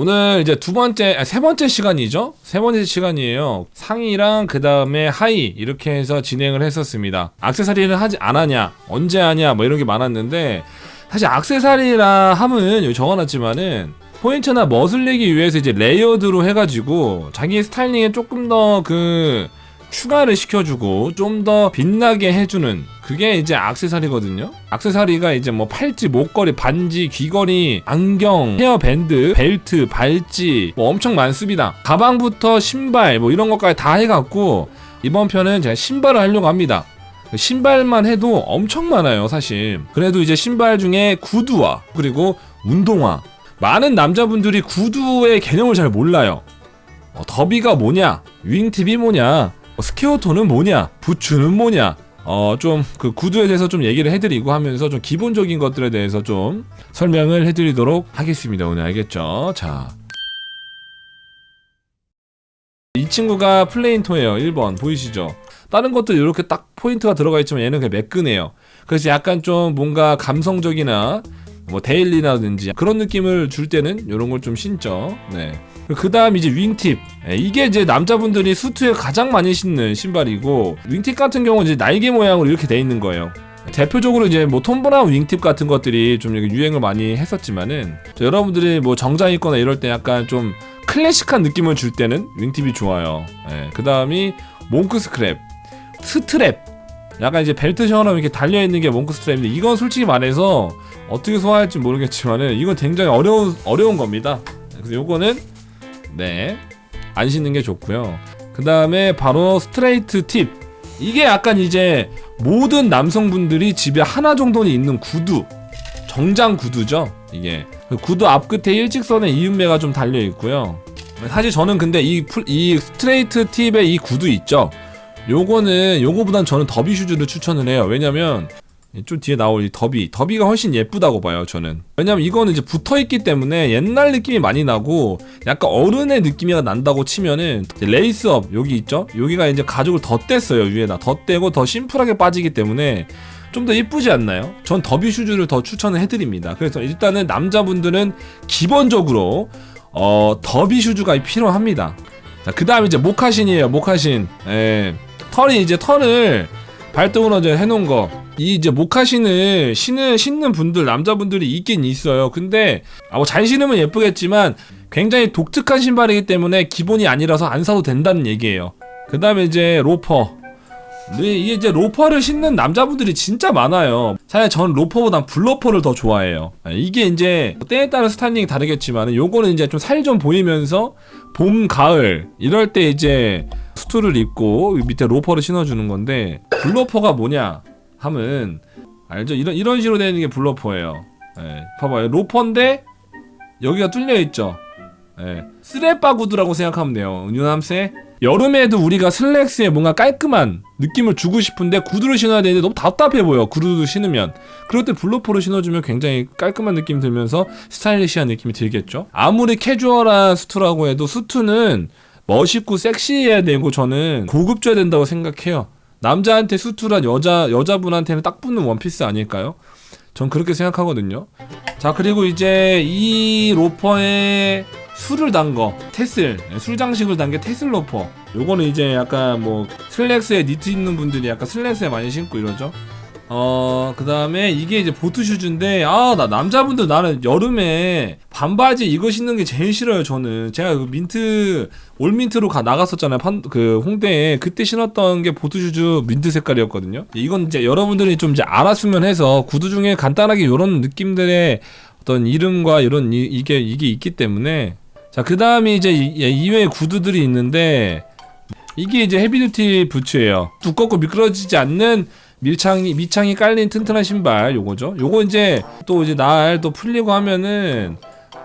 오늘 이제 두 번째, 아, 세 번째 시간이죠? 세 번째 시간이에요. 상의랑 그 다음에 하의 이렇게 해서 진행을 했었습니다. 악세사리는 하지 안 하냐, 언제 하냐, 뭐 이런 게 많았는데 사실 악세사리라 함은 여기 적어놨지만은 포인트나 멋을 내기 위해서 이제 레이어드로 해가지고 자기 스타일링에 조금 더 그 추가를 시켜주고 좀 더 빛나게 해주는 그게 이제 악세사리거든요. 악세사리가 이제 뭐 팔찌, 목걸이, 반지, 귀걸이, 안경, 헤어밴드, 벨트, 발찌 뭐 엄청 많습니다. 가방부터 신발 뭐 이런 것까지 다 해갖고 이번 편은 제가 신발을 하려고 합니다. 신발만 해도 엄청 많아요, 사실. 그래도 이제 신발 중에 구두화, 그리고 운동화. 많은 남자분들이 구두의 개념을 잘 몰라요. 어, 더비가 뭐냐, 윙팁이 뭐냐, 어, 스퀘어톤은 뭐냐, 부츠는 뭐냐. 어, 좀 그 구두에 대해서 좀 얘기를 해드리고 하면서 좀 기본적인 것들에 대해서 좀 설명을 해드리도록 하겠습니다. 오늘 알겠죠? 자. 이 친구가 플레인토예요. 1번. 보이시죠? 다른 것도 이렇게 딱 포인트가 들어가 있지만 얘는 그냥 매끈해요. 그래서 약간 좀 뭔가 감성적이나 뭐 데일리라든지 그런 느낌을 줄 때는 이런 걸 좀 신죠. 네. 그 다음 이제 윙팁. 예, 이게 이제 남자분들이 수트에 가장 많이 신는 신발이고 윙팁 같은 경우는 이제 날개 모양으로 이렇게 돼 있는 거예요. 대표적으로 이제 뭐 톰브라운 윙팁 같은 것들이 좀 유행을 많이 했었지만은 저 여러분들이 뭐 정장 입거나 이럴 때 약간 좀 클래식한 느낌을 줄 때는 윙팁이 좋아요. 예, 그 다음이 몽크 스크랩, 스트랩. 약간 이제 벨트처럼 이렇게 달려 있는 게 몽크 스트랩인데 이건 솔직히 말해서 어떻게 소화할지 모르겠지만은 이건 굉장히 어려운 어려운 겁니다. 그래서 요거는 네. 안 신는 게 좋고요. 그 다음에 바로 스트레이트 팁. 이게 약간 이제 모든 남성분들이 집에 하나 정도는 있는 구두. 정장 구두죠. 이게. 그 구두 앞끝에 일직선에 이음매가 좀 달려 있고요. 사실 저는 근데 이, 풀, 이 스트레이트 팁의 이 구두 있죠. 요거는 요거보단 저는 더비 슈즈를 추천을 해요. 왜냐면 좀 뒤에 나올 이 더비. 더비가 훨씬 예쁘다고 봐요 저는. 왜냐면 이거는 이제 붙어있기 때문에 옛날 느낌이 많이 나고 약간 어른의 느낌이 난다고 치면은 레이스업 여기 있죠? 여기가 이제 가죽을 더 뗐어요 위에다. 더 떼고 더 심플하게 빠지기 때문에 좀더 이쁘지 않나요? 전 더비 슈즈를 더 추천을 해드립니다. 그래서 일단은 남자분들은 기본적으로 어 더비 슈즈가 필요합니다. 자 그 다음 이제 모카신이에요 모카신. 예. 털이 이제 털을 발등으로 이제 해놓은 거. 이 이제 모카신을 신는 신는 분들 남자분들이 있긴 있어요. 근데 아, 뭐 잘 신으면 예쁘겠지만 굉장히 독특한 신발이기 때문에 기본이 아니라서 안 사도 된다는 얘기예요. 그 다음에 이제 로퍼. 네, 이게 이제 로퍼를 신는 남자분들이 진짜 많아요. 사실 전 로퍼보단 블러퍼를 더 좋아해요. 아, 이게 이제 때에 따라 스타일링이 다르겠지만 요거는 이제 좀 살 좀 보이면서 봄, 가을 이럴 때 이제 수트를 입고 밑에 로퍼를 신어주는 건데 블러퍼가 뭐냐 하면 알죠? 이런 이런 식으로 되는 게 블러퍼예요. 예, 봐봐요. 로퍼인데 여기가 뚫려 있죠. 예, 스레빠 구두라고 생각하면 돼요. 유남세. 여름에도 우리가 슬랙스에 뭔가 깔끔한 느낌을 주고 싶은데 구두를 신어야 되는데 너무 답답해 보여. 구두를 신으면. 그럴 때 블러퍼를 신어주면 굉장히 깔끔한 느낌 들면서 스타일리시한 느낌이 들겠죠. 아무리 캐주얼한 수트라고 해도 수트는 멋있고 섹시해야 되고 저는 고급져야 된다고 생각해요. 남자한테 수트란 여자 여자분한테는 딱 붙는 원피스 아닐까요? 전 그렇게 생각하거든요. 자 그리고 이제 이 로퍼에 술을 단 거, 테슬, 술 장식을 단 게 테슬 로퍼. 요거는 이제 약간 뭐 슬랙스에 니트 입는 분들이 약간 슬랙스에 많이 신고 이러죠. 어, 그 다음에 이게 이제 보트 슈즈인데, 아, 나 남자분들 나는 여름에 반바지 이거 신는 게 제일 싫어요, 저는. 제가 그 민트, 올민트로 가, 나갔었잖아요, 판, 그 홍대에. 그때 신었던 게 보트 슈즈 민트 색깔이었거든요. 이건 이제 여러분들이 좀 이제 알았으면 해서 구두 중에 간단하게 이런 느낌들의 어떤 이름과 이런 이, 이게, 이게 있기 때문에. 자, 그 다음에 이제 이, 이외의 구두들이 있는데, 이게 이제 헤비듀티 부츠예요. 두껍고 미끄러지지 않는 밀창이 밑창이 깔린 튼튼한 신발 요거죠. 요거 이제 또 이제 날 또 풀리고 하면은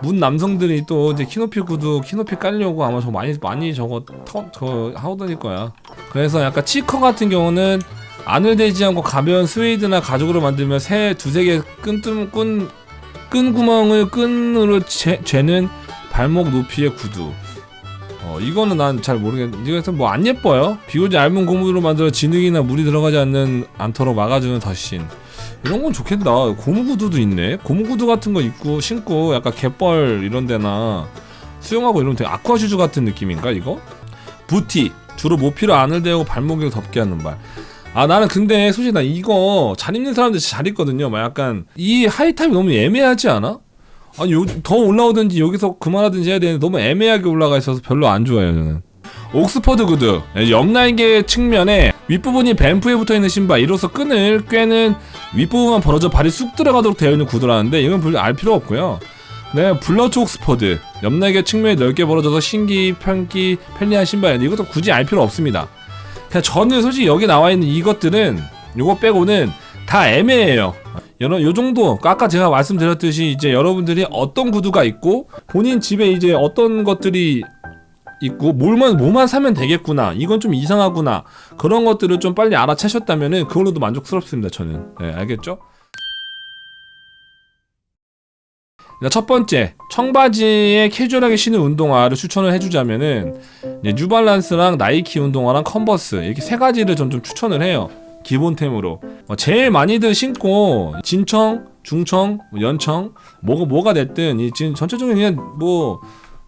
문 남성들이 또 이제 키높이 구두 키높이 깔려고 아마 저 많이 많이 저거 터, 저 다닐 거야. 그래서 약간 치커 같은 경우는 안을 대지 않고 가벼운 스웨이드나 가죽으로 만들면 새 두세 개끈끈끈 끈 구멍을 끈으로 재, 재는 발목 높이의 구두. 어 이거는 난 잘 모르겠는데 이거서 뭐 안 예뻐요 비교적 얇은 고무로 만들어 진흙이나 물이 들어가지 않는 않도록 막아주는 덧신 이런 건 좋겠다 고무 구두도 있네 고무 구두 같은 거 입고 신고 약간 갯벌 이런 데나 수영하고 이러면 되게 아쿠아 슈즈 같은 느낌인가 이거? 부티 주로 모피로 안을 대고 발목을 덮게 하는 발. 아 나는 근데 솔직히 나 이거 잘 입는 사람들 잘 입거든요. 막 약간 이 하이탑이 너무 애매하지 않아? 아니 요, 더 올라오든지 여기서 그만하든지 해야 되는데 너무 애매하게 올라가 있어서 별로 안 좋아요 저는. 옥스퍼드 구두 옆날개 측면에 윗부분이 뱀프에 붙어있는 신발 이로써 끈을 꿰는 윗부분만 벌어져 발이 쑥 들어가도록 되어 있는 구두라는데 이건 별로 알 필요 없고요. 네 블러츠 옥스퍼드. 옆날개 측면이 넓게 벌어져서 신기 편기 편리한 신발인데 이것도 굳이 알 필요 없습니다. 그냥 저는 솔직히 여기 나와 있는 이것들은 요거 빼고는 다 애매해요 여러 요 정도 아까 제가 말씀드렸듯이 이제 여러분들이 어떤 구두가 있고 본인 집에 이제 어떤 것들이 있고 뭘만 뭐만 사면 되겠구나 이건 좀 이상하구나 그런 것들을 좀 빨리 알아채셨다면은 그걸로도 만족스럽습니다 저는 네, 알겠죠? 자, 첫 번째 청바지에 캐주얼하게 신는 운동화를 추천을 해주자면은 뉴발란스랑 나이키 운동화랑 컨버스 이렇게 세 가지를 좀, 좀 추천을 해요 기본템으로 어, 제일 많이들 신고 진청, 중청, 뭐 연청 뭐가 뭐가 됐든 이 지금 전체적인 그냥 뭐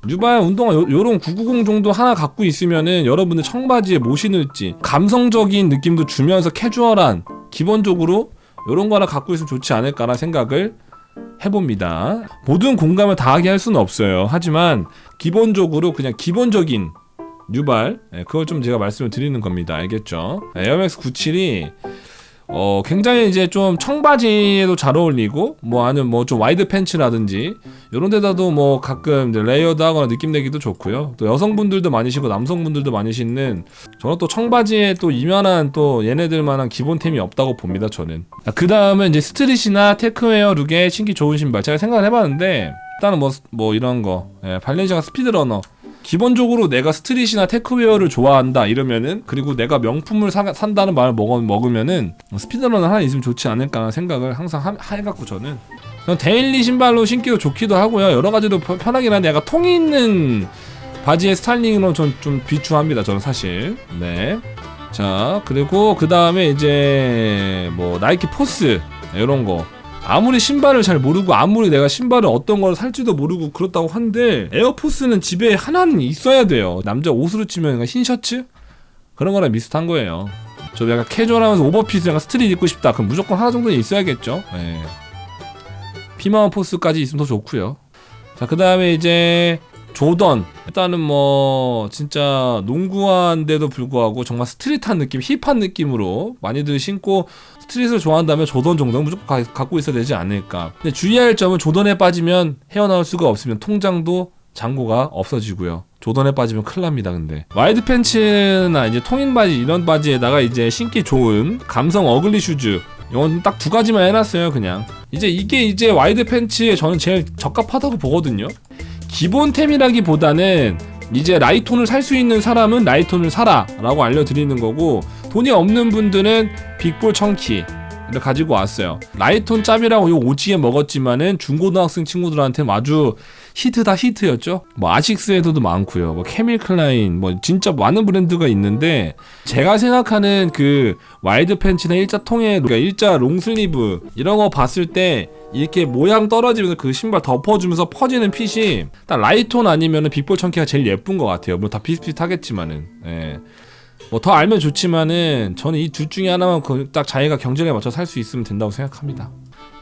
뉴발 운동화 요, 요런 990 정도 하나 갖고 있으면은 여러분들 청바지에 뭐 신을지 감성적인 느낌도 주면서 캐주얼한 기본적으로 요런 거 하나 갖고 있으면 좋지 않을까라는 생각을 해봅니다. 모든 공감을 다 하게 할 수는 없어요. 하지만 기본적으로 그냥 기본적인 뉴발 예, 그걸 좀 제가 말씀을 드리는 겁니다. 알겠죠? 예, 에어맥스 97이 어 굉장히 이제 좀 청바지에도 잘 어울리고 뭐 아니면 뭐 좀 와이드 팬츠라든지 이런 데다도 뭐 가끔 레이어드하거나 느낌 내기도 좋고요. 또 여성분들도 많이 신고 남성분들도 많이 신는 저는 또 청바지에 또 이면한 또 얘네들만한 기본템이 없다고 봅니다. 저는 그 다음에 이제 스트릿이나 테크웨어 룩에 신기 좋은 신발 제가 생각을 해봤는데 일단은 뭐, 뭐 이런 거 예, 발렌시아가 스피드러너 기본적으로 내가 스트릿이나 테크웨어를 좋아한다 이러면은 그리고 내가 명품을 사, 산다는 말을 먹, 먹으면은 스피드러너 하나 있으면 좋지 않을까 생각을 항상 하, 해갖고 저는. 데일리 신발로 신기도 좋기도 하고요. 여러 가지로 편- 편하긴 한데 약간 통이 있는 바지의 스타일링으로 좀, 좀 비추합니다 저는 사실. 네. 자 그리고 그 다음에 이제 뭐 나이키 포스 이런 거 아무리 신발을 잘 모르고 아무리 내가 신발을 어떤 걸 살지도 모르고 그렇다고 한데 에어포스는 집에 하나는 있어야 돼요. 남자 옷으로 치면 흰 셔츠? 그런 거랑 비슷한 거예요. 저 약간 캐주얼하면서 오버핏 약간 스트릿 입고 싶다. 그럼 무조건 하나 정도는 있어야겠죠. 예. 피마원 포스까지 있으면 더 좋고요. 자 그 다음에 이제 조던. 일단은 뭐 진짜 농구화인데도 불구하고 정말 스트릿한 느낌 힙한 느낌으로 많이들 신고 스트릿을 좋아한다면 조던 정도는 무조건 가- 갖고 있어야 되지 않을까. 근데 주의할 점은 조던에 빠지면 헤어나올 수가 없으면 통장도 잔고가 없어지고요. 조던에 빠지면 큰일 납니다 근데. 와이드 팬츠나 이제 통인 바지 이런 바지에다가 이제 신기 좋은 감성 어글리 슈즈. 이건 딱 두 가지만 해놨어요 그냥. 이제 이게 이제 와이드 팬츠에 저는 제일 적합하다고 보거든요 기본템이라기보다는 이제 라이톤을 살 수 있는 사람은 라이톤을 사라 라고 알려드리는 거고 돈이 없는 분들은 빅볼 청키를 가지고 왔어요. 라이톤 짭이라고 요 오지게 먹었지만은 중고등학생 친구들한테 아주 히트다 히트였죠 뭐 아식스에서도 많고요 뭐 케밀 클라인 뭐 진짜 많은 브랜드가 있는데 제가 생각하는 그 와이드 팬츠나 일자 통에 그러니까 일자 롱슬리브 이런 거 봤을 때 이렇게 모양 떨어지면서 그 신발 덮어주면서 퍼지는 핏이 딱 라이톤 아니면은 빅볼 청키가 제일 예쁜 것 같아요. 뭐다 비슷비슷하겠지만은. 예. 뭐 더 알면 좋지만은 저는 이 둘 중에 하나만 그딱 자기가 경쟁에 맞춰 살 수 있으면 된다고 생각합니다.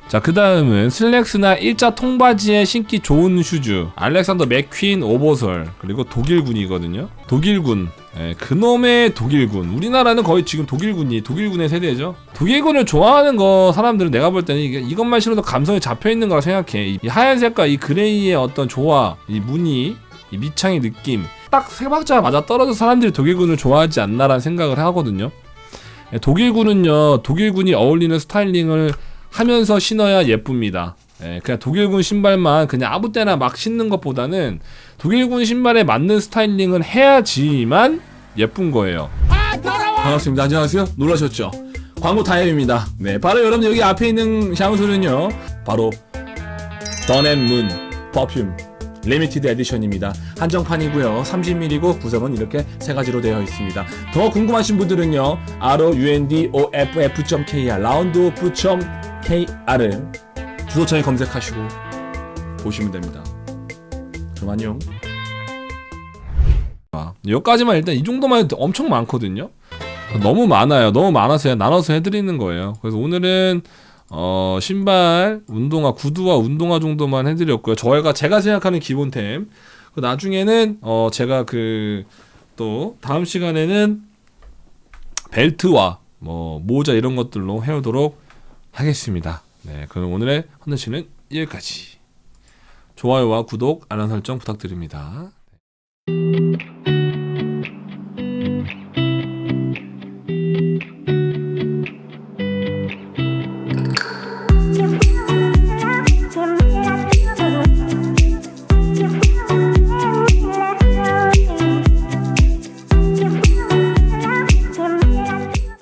자, 그 다음은 슬랙스나 일자 통바지에 신기 좋은 슈즈. 알렉산더 맥퀸 오버솔. 그리고 독일군이거든요. 독일군. 예, 그놈의 독일군. 우리나라는 거의 지금 독일군이 독일군의 세대죠. 독일군을 좋아하는 거 사람들은 내가 볼 때는 이게 이것만 신어도 감성이 잡혀 있는 거라 생각해. 이, 이 하얀색과 이 그레이의 어떤 조화, 이 무늬, 이 밑창의 느낌. 딱 세 박자 맞아 떨어져 사람들이 독일군을 좋아하지 않나라는 생각을 하거든요. 예, 독일군은요, 독일군이 어울리는 스타일링을 하면서 신어야 예쁩니다. 예, 그냥 독일군 신발만 그냥 아무 때나 막 신는 것보다는 독일군 신발에 맞는 스타일링을 해야지만 예쁜 거예요. 반갑습니다. 안녕하세요. 놀라셨죠? 광고 타임입니다. 네, 바로 여러분 여기 앞에 있는 샤워소는요, 바로 던앤문 퍼퓸 리미티드 에디션입니다. 한정판이고요. 30ml고 구성은 이렇게 세 가지로 되어 있습니다. 더 궁금하신 분들은요. roundoff.kr roundoff.kr 을 주소창에 검색하시고 보시면 됩니다. 그럼 안녕. 여기까지만 일단 이 정도만 해도 엄청 많거든요. 너무 많아요. 너무 많아서 그냥 나눠서 해드리는 거예요. 그래서 오늘은 어, 신발, 운동화, 구두와 운동화 정도만 해드렸고요. 저희가 제가 생각하는 기본템. 그 나중에는 어, 제가 그 또 다음 시간에는 벨트와 뭐 모자 이런 것들로 해오도록 하겠습니다. 네, 그럼 오늘의 헌너씨는 여기까지. 좋아요와 구독, 알람 설정 부탁드립니다.